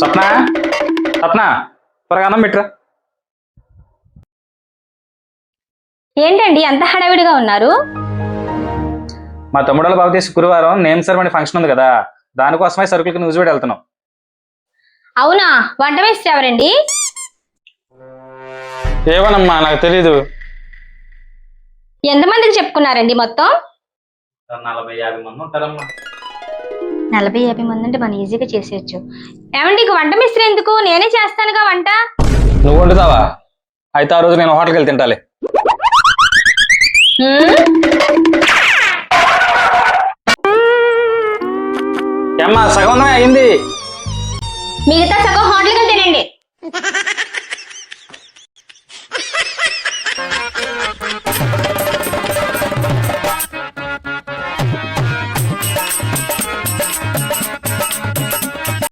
స్వప్న? స్వప్న త్వరగా అన్నం పెట్టరా ఏంటండి అంత హడావిడిగా ఉన్నారు? మా తమ్ముడు బాబు తీసి గురువారం నేమ్ సెరమనీ ఫంక్షన్ ఉంది కదా దానికోసమే సరుకులకి న్యూస్ పెట్టి వెళ్తున్నాం అవునా? వంట వేస్తే ఎవరండి? ఏవోనమ్మా నాకు తెలీదు. ఎంతమందికి చెప్పుకున్నారండి మొత్తం? నలభై యాభై మంది ఉంటారమ్మా. నలభై యాభై మంది అంటే మనం ఈజీగా చేసేయచ్చు. ఏమండి ఇక వంట మిస్త్రి ఎందుకు? నేనే చేస్తానుగా వంట? నువ్వు వండుతావా? అయితే ఆ రోజు నేను హోటల్కి వెళ్ళి తింటాలే? ఏమ్మా సగం అయింది. మిగతా సగం హోటల్కి తినండి.